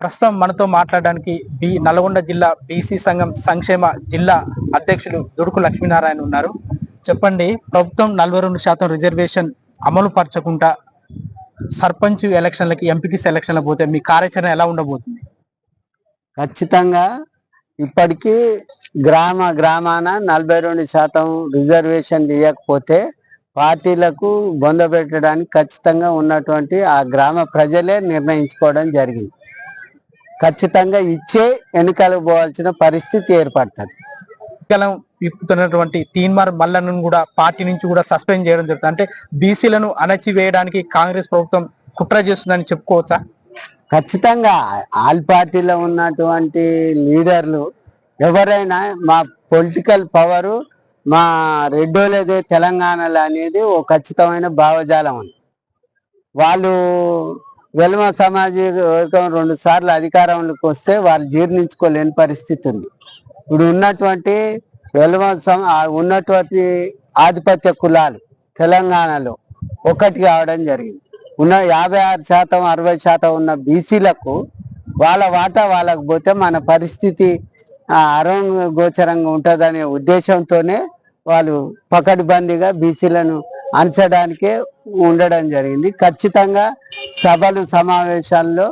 ప్రస్తుతం మనతో మాట్లాడడానికి బి నల్గొండ జిల్లా బీసీ సంఘం సంక్షేమ జిల్లా అధ్యక్షులు దుడుకు లక్ష్మీనారాయణ ఉన్నారు. చెప్పండి ప్రభుత్వం నలభై రెండు శాతం రిజర్వేషన్ అమలు పరచకుండా సర్పంచ్ ఎలక్షన్లకి ఎంపీకి ఎలక్షన్లకు పోతే మీ కార్యాచరణ ఎలా ఉండబోతుంది? ఖచ్చితంగా ఇప్పటికీ గ్రామ గ్రామాన నలభై రెండు శాతం రిజర్వేషన్ ఇవ్వకపోతే పార్టీలకు బొందపెట్టడానికి ఖచ్చితంగా ఉన్నటువంటి ఆ గ్రామ ప్రజలే నిర్ణయించుకోవడం జరిగింది. ఖచ్చితంగా ఇచ్చే ఎన్నికలకు పోవాల్సిన పరిస్థితి ఏర్పడుతుంది. ఎన్నికలను విప్పుతున్నటువంటి తీన్మార్ మల్లను కూడా పార్టీ నుంచి కూడా సస్పెండ్ చేయడం జరుగుతుంది. అంటే బీసీలను అణచివేయడానికి కాంగ్రెస్ ప్రభుత్వం కుట్ర చేస్తుందని చెప్పుకోవచ్చా? ఖచ్చితంగా ఆల్ పార్టీలో ఉన్నటువంటి లీడర్లు ఎవరైనా మా పొలిటికల్ పవరు మా రెడ్డోలేదే తెలంగాణలో అనేది ఓ ఖచ్చితమైన భావజాలం ఉంది వాళ్ళు వెల్మ సమాజం రెండు సార్లు అధికారంలోకి వస్తే వాళ్ళు జీర్ణించుకోలేని పరిస్థితి ఉంది. ఇప్పుడు ఉన్నటువంటి వెల్మ ఉన్నటువంటి ఆధిపత్య కులాలు తెలంగాణలో ఒకటి కావడం జరిగింది. ఉన్న యాభై ఆరు శాతం అరవై శాతం ఉన్న బీసీలకు వాళ్ళ వాటా వాళ్ళకు పోతే మన పరిస్థితి ఆ, గోచరంగా ఉంటుందనే ఉద్దేశంతోనే వాళ్ళు పకడ్బందీగా బీసీలను అణచడానికే ఉండడం జరిగింది. ఖచ్చితంగా సభలు సమావేశాల్లో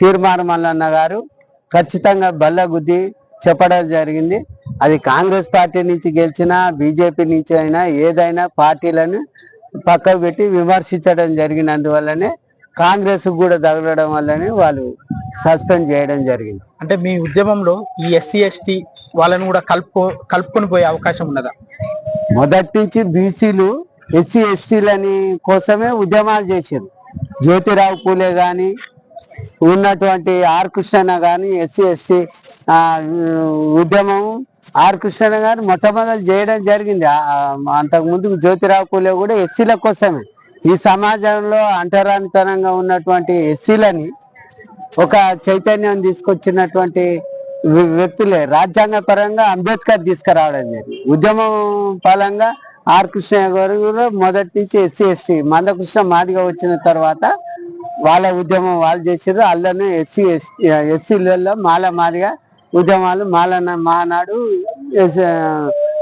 తీర్మానం మల్లన్న గారు ఖచ్చితంగా బల్లగుద్ది చెప్పడం జరిగింది. అది కాంగ్రెస్ పార్టీ నుంచి గెలిచినా బీజేపీ నుంచి అయినా ఏదైనా పార్టీలను పక్కకు పెట్టి విమర్శించడం జరిగినందువల్లనే కాంగ్రెస్ కూడా తగలడం వల్లనే వాళ్ళు సస్పెండ్ చేయడం జరిగింది. అంటే మీ ఉద్యమంలో ఈ ఎస్సీ ఎస్టీ వాళ్ళని కూడా కలుపు కలుపుకొని పోయే అవకాశం ఉన్నదా? మొదటి నుంచి బీసీలు ఎస్సీ ఎస్టీలని కోసమే ఉద్యమాలు చేశారు జ్యోతిరావు పూలే కానీ ఉన్నటువంటి ఆర్ కృష్ణ కానీ ఎస్సీ ఎస్టీ ఉద్యమం ఆర్ కృష్ణ గారు మొట్టమొదటి చేయడం జరిగింది. అంతకుముందు అంతకు ముందు జ్యోతిరావు పూలే కూడా ఎస్సీల కోసమే. ఈ సమాజంలో అంటరానితనంగా ఉన్నటువంటి ఎస్సీలని ఒక చైతన్యం తీసుకొచ్చినటువంటి వ్యక్తులే. రాజ్యాంగ పరంగా అంబేద్కర్ తీసుకురావడం జరిగింది. ఉద్యమం పరంగా ఆర్ కృష్ణయ్య గారు కూడా మొదటి నుంచి ఎస్సీ ఎస్టీ మందకృష్ణ మాదిగా వచ్చిన తర్వాత వాళ్ళ ఉద్యమం వాళ్ళు చేసారు వాళ్ళను ఎస్సీ ఎస్టీ ఎస్సీలలో మాల మాదిగా ఉద్యమాలు మాలన మానాడు ఎస్-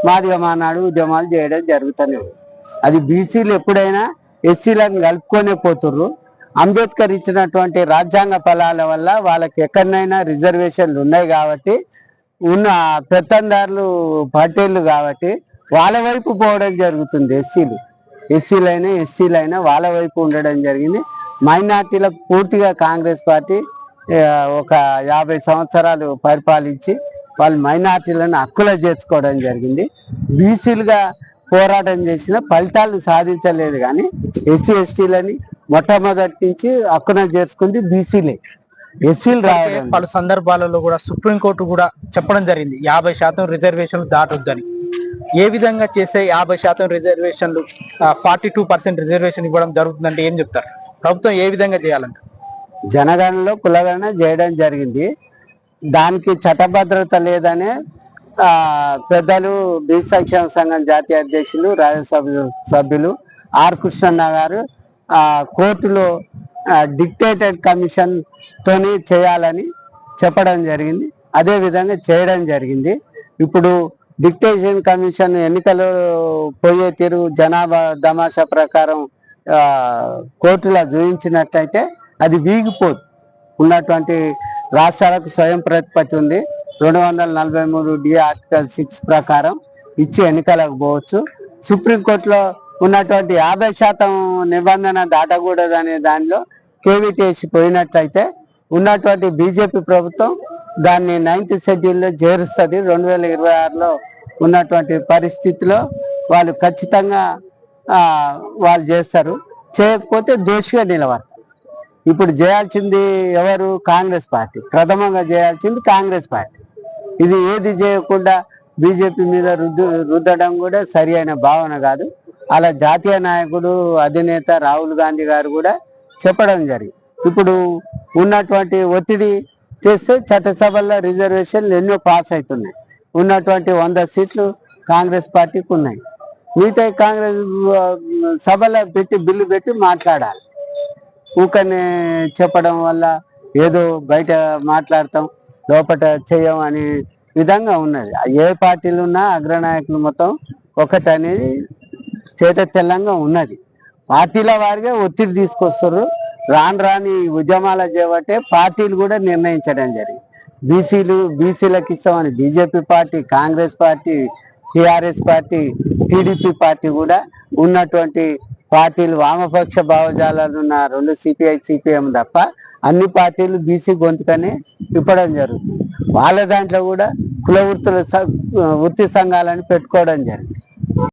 మాదిగ మహానాడు ఉద్యమాలు చేయడం జరుగుతూనే అది బీసీలు ఎప్పుడైనా ఎస్సీలను కలుపుకొనే పోతుర్రు. అంబేద్కర్ ఇచ్చినటువంటి రాజ్యాంగ ఫలాల వల్ల వాళ్ళకి ఎక్కడనైనా రిజర్వేషన్లు ఉన్నాయి కాబట్టి ఉన్న పెత్తందారులు పటేళ్ళు కాబట్టి వాళ్ళ వైపు పోవడం జరుగుతుంది. ఎస్సీలు. ఎస్సీలైనా ఎస్సీలైనా వాళ్ళ వైపు ఉండడం జరిగింది. మైనార్టీలకు పూర్తిగా కాంగ్రెస్ పార్టీ ఒక యాభై సంవత్సరాలు పరిపాలించి వాళ్ళు మైనార్టీలను హక్కుల చేర్చుకోవడం జరిగింది. బీసీలుగా పోరాటం చేసిన ఫలితాలు సాధించలేదు కానీ ఎస్సీ ఎస్టీలని మొట్టమొదటి నుంచి హక్కున చేర్చుకుంది బీసీలే. ఎస్సీలు రావడం పలు సందర్భాలలో కూడా సుప్రీంకోర్టు కూడా చెప్పడం జరిగింది. యాభై శాతం రిజర్వేషన్లు దాటొద్దని. ఏ విధంగా చేస్తే యాభై శాతం రిజర్వేషన్లు ఫార్టీ టూ పర్సెంట్ రిజర్వేషన్ ఇవ్వడం జరుగుతుందంటే ఏం చెప్తారు? ప్రభుత్వం ఏ విధంగా చేయాలంట? జనగణనలో కులగణన చేయడం జరిగింది. దానికి చట్టభద్రత లేదనే పెద్దలు బీ సంక్షేమ సంఘం జాతీయ అధ్యక్షులు రాజ్యసభ సభ్యులు ఆర్ కృష్ణన్న గారు కోర్టులో డిక్టేటెడ్ కమిషన్ తోని చేయాలని చెప్పడం జరిగింది. అదే విధంగా చేయడం జరిగింది. ఇప్పుడు డిక్టేషన్ కమిషన్ ఎన్నికలు పోయే తీరు జనాభా దమాషా ప్రకారం కోర్టులో చూపించినట్టయితే అది వీగిపోదు. ఉన్నటువంటి రాష్ట్రాలకు స్వయం ప్రతిపత్తి ఉంది. రెండు వందల నలభై మూడు డి ఆర్టికల్ సిక్స్ ప్రకారం ఇచ్చి ఎన్నికలకు పోవచ్చు. సుప్రీంకోర్టులో ఉన్నటువంటి యాభై శాతం నిబంధన దాటకూడదు అనే దానిలో కేవీటీఎస్ పోయినట్లయితే ఉన్నటువంటి బీజేపీ ప్రభుత్వం దాన్ని నైన్త్ షెడ్యూల్లో చేరుస్తుంది. రెండు వేల ఇరవై ఆరులో ఉన్నటువంటి పరిస్థితిలో వాళ్ళు ఖచ్చితంగా వాళ్ళు చేస్తారు. చేయకపోతే దోషిగా నిలబడతారు. ఇప్పుడు చేయాల్సింది ఎవరు? కాంగ్రెస్ పార్టీ. ప్రథమంగా చేయాల్సింది కాంగ్రెస్ పార్టీ. ఇది ఏది చేయకుండా బీజేపీ మీద రుద్దు రుద్దడం కూడా సరి అయిన భావన కాదు. అలా జాతీయ నాయకుడు అధినేత రాహుల్ గాంధీ గారు కూడా చెప్పడం జరిగింది. ఇప్పుడు ఉన్నటువంటి ఒత్తిడి చేస్తే చట్టసభల్లో రిజర్వేషన్లు ఎన్నో పాస్ అవుతున్నాయి. ఉన్నటువంటి వంద సీట్లు కాంగ్రెస్ పార్టీకి ఉన్నాయి. మిగతా కాంగ్రెస్ సభలో పెట్టి బిల్లు పెట్టి మాట్లాడాలి. ఊకనే చెప్పడం వల్ల ఏదో బయట మాట్లాడతాం లోపల చేయం అనే విధంగా ఉన్నది. ఏ పార్టీలు ఉన్నా అగ్రనాయకులు మొత్తం ఒకటనేది చేట తెల్లంగా ఉన్నది. పార్టీల వారిగా ఒత్తిడి తీసుకొస్తారు రాను రాని ఉద్యమాల చేపట్టే పార్టీలు కూడా నిర్ణయించడం జరిగింది. బీసీలు బీసీలకు ఇస్తామని BJP party Congress party TRS party TDP party కూడా ఉన్నటువంటి పార్టీలు వామపక్ష భావజాలాలు ఉన్న రెండు సిపిఐ సిపిఎం తప్ప అన్ని పార్టీలు బీసీ గొంతుకనే ఇప్పడం జరుగుతుంది. వాళ్ళ దాంట్లో కూడా కుల వృత్తుల వృత్తి సంఘాలని పెట్టుకోవడం జరిగింది.